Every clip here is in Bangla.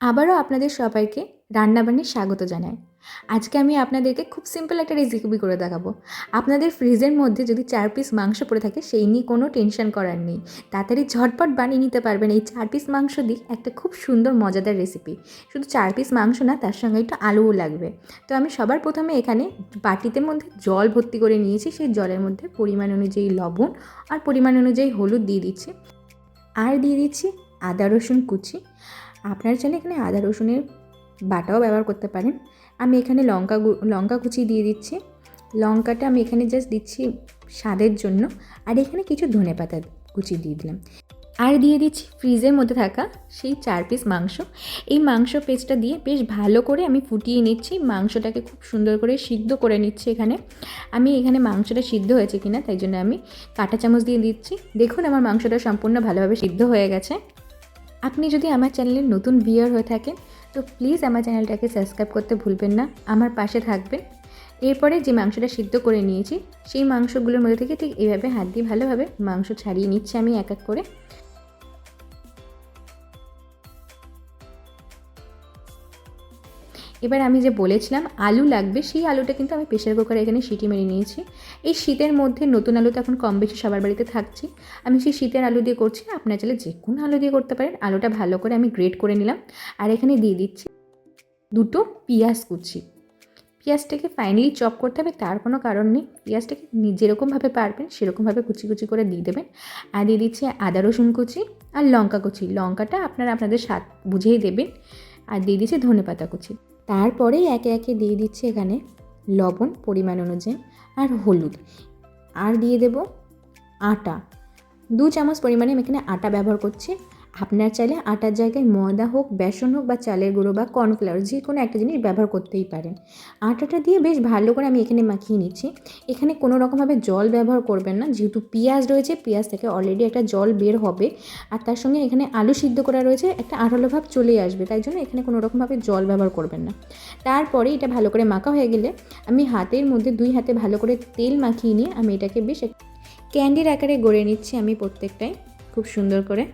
আবারও আপনাদের সবাইকে রান্নাবান্নির স্বাগত জানাই। আজকে আমি আপনাদেরকে খুব সিম্পল একটা রেসিপি করে দেখাবো। আপনাদের ফ্রিজের মধ্যে যদি চার পিস মাংস পড়ে থাকে, সেই নিয়ে কোনো টেনশন করার নেই। তাড়াতাড়ি ঝটপট বানিয়ে নিতে পারবেন এই চার পিস মাংস দিয়ে একটা খুব সুন্দর, মজাদার রেসিপি শুধু চার পিস মাংস না, তার সঙ্গে একটু আলুও লাগবে। তো আমি সবার প্রথমে এখানে বাটিতে মধ্যে জল ভর্তি করে নিয়েছি। সেই জলের মধ্যে পরিমাণ অনুযায়ী লবণ আর পরিমাণ অনুযায়ী হলুদ দিয়ে দিচ্ছি। আর দিয়ে দিচ্ছি আদা, রসুন কুচি। আপনার চাইলে এখানে আদা রসুনের বাটাও ব্যবহার করতে পারেন। আমি এখানে লঙ্কা লঙ্কা কুচি দিয়ে দিচ্ছি। লঙ্কাটা আমি এখানে জাস্ট দিচ্ছি স্বাদের জন্য। আর এখানে কিছু ধনে পাতা কুচি দিয়ে দিলাম। আর দিয়ে দিচ্ছি ফ্রিজের মধ্যে থাকা সেই চার পিস মাংস। এই মাংস পেস্টটা দিয়ে বেশ ভালো করে আমি ফুটিয়ে নিচ্ছি। মাংসটাকে খুব সুন্দর করে সিদ্ধ করে নিচ্ছি এখানে। আমি এখানে মাংসটা সিদ্ধ হয়েছে কিনা, তাই জন্য আমি কাঁটা চামচ দিয়ে দিচ্ছি। দেখুন আমার মাংসটা সম্পূর্ণ ভালোভাবে সিদ্ধ হয়ে গেছে। আপনি যদি আমার চ্যানেলের নতুন ভিউয়ার হয়ে থাকেন, তো প্লিজ আমার চ্যানেলটাকে সাবস্ক্রাইব করতে ভুলবেন না, আমার পাশে থাকবেন। এরপরে যে মাংসটা সিদ্ধ করে নিয়েছি, সেই মাংসগুলোর মধ্যে থেকে ঠিক এইভাবে হাত দিয়ে ভালোভাবে মাংস ছাড়িয়ে নিচ্ছি আমি এক এক করে। এবার আমি যে বলেছিলাম, আলু লাগবে, সেই আলুটা কিন্তু আমি প্রেশার কুকারে এখানে সিটি মেরে নিয়েছি। এই শীতের মধ্যে নতুন আলু তো এখন কম বেশি সবার বাড়িতে থাকছি। আমি সেই শীতের আলু দিয়ে করছি, আপনার চাইলে যে কোনো আলু দিয়ে করতে পারেন। আলুটা ভালো করে আমি গ্রেট করে নিলাম। আর এখানে দিয়ে দিচ্ছি দুটো পেঁয়াজ কুচি। পেঁয়াজটাকে ফাইনালি চপ করতে হবে, তার কোনো কারণ নেই। পেঁয়াজটাকে যেরকমভাবে পারবেন সেরকমভাবে কুচি কুচি করে দিয়ে দেবেন। আর দিয়ে দিচ্ছি আদা রসুন কুচি আর লঙ্কা কুচি। লঙ্কাটা আপনারা আপনাদের স্বাদ বুঝেই দেবেন। আর দিয়ে দিচ্ছি ধনে পাতা কুচি। তারপরেই একে একে দিয়ে দিচ্ছি এখানে লবণ পরিমাণ অনুযায়ী আর হলুদ। আর দিয়ে দেব আটা। দু চামচ পরিমাণে আমি এখানে আটা ব্যবহার করছি। আপনার চাইলে আটার জায়গায় ময়দা হোক, বেসন হোক বা চালের গুঁড়ো বা কর্নফ্লাওয়ার, যে কোনো একটা জিনিস ব্যবহার করতেই পারেন। আটাটা দিয়ে বেশ ভালো করে আমি এখানে মাখিয়ে নিচ্ছি। এখানে কোনো রকমভাবে জল ব্যবহার করবেন না, যেহেতু পেঁয়াজ রয়েছে, পেঁয়াজ থেকে অলরেডি একটা জল বের হবে। আর তার সঙ্গে এখানে আলু সিদ্ধ করা রয়েছে, একটা আঠালো ভাব চলেই আসবে, তাই জন্য এখানে কোনো রকমভাবে জল ব্যবহার করবেন না। তারপরে এটা ভালো করে মাখা হয়ে গেলে আমি হাতের মধ্যে দুই হাতে ভালো করে তেল মাখিয়ে নিয়ে আমি এটাকে বেশ ক্যান্ডির আকারে গড়ে নিচ্ছি আমি প্রত্যেকটাই, খুব সুন্দর করে।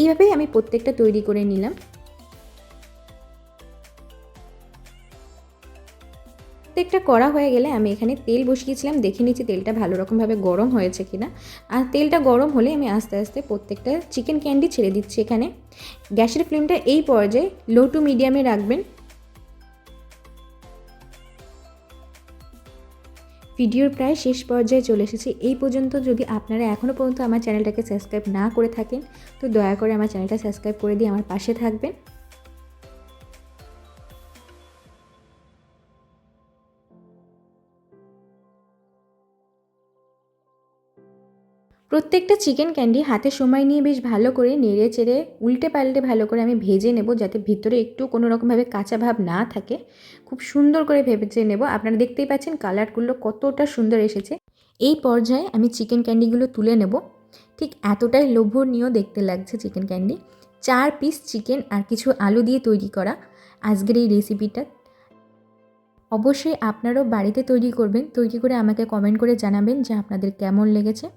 এইভাবেই আমি প্রত্যেকটা তৈরি করে নিলাম। প্রত্যেকটা করা হয়ে গেলে আমি এখানে তেল বসিয়েছিলাম। দেখে নিচ্ছি তেলটা ভালো রকমভাবে গরম হয়েছে কিনা। আর তেলটা গরম হলে আমি আস্তে আস্তে প্রত্যেকটা চিকেন ক্যান্ডি ছেড়ে দিচ্ছি এখানে। গ্যাসের ফ্লেমটা এই পর্যায়ে লো টু মিডিয়ামে রাখবেন। ভিডিওর প্রায় শেষ পর্যায়ে চলে এসেছি। এই পর্যন্ত যদি আপনারা এখনও পর্যন্ত আমার চ্যানেলটাকে সাবস্ক্রাইব না করে থাকেন, তো দয়া করে আমার চ্যানেলটা সাবস্ক্রাইব করে দিয়ে আমার পাশে থাকবেন। প্রত্যেকটা চিকেন ক্যান্ডি হাতে সময় নিয়ে বেশ ভালো করে নেড়ে চেড়ে, উল্টে পাল্টে ভালো করে আমি ভেজে নেব যাতে ভিতরে একটু কোনো রকমভাবে কাঁচা ভাব না থাকে। খুব সুন্দর করে ভেজে নেব। আপনারা দেখতেই পাচ্ছেন কালারগুলো কতটা সুন্দর এসেছে। এই পর্যায়ে আমি চিকেন ক্যান্ডিগুলো তুলে নেব। ঠিক এতটাই লোভনীয় দেখতে লাগছে চিকেন ক্যান্ডি চার পিস চিকেন আর কিছু আলু দিয়ে তৈরি করা আজকের এই রেসিপিটা অবশ্যই আপনারাও বাড়িতে তৈরি করবেন। তৈরি করে আমাকে কমেন্ট করে জানাবেন যে আপনাদের কেমন লেগেছে।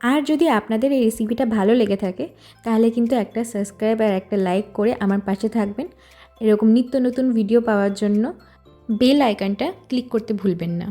আর যদি আপনাদের এই রেসিপিটা ভালো লেগে থাকে, তাহলে কিন্তু একটা সাবস্ক্রাইব আর একটা লাইক করে আমার পাশে থাকবেন। এরকম নিত্য নতুন ভিডিও পাওয়ার জন্য বেল আইকনটা ক্লিক করতে ভুলবেন না।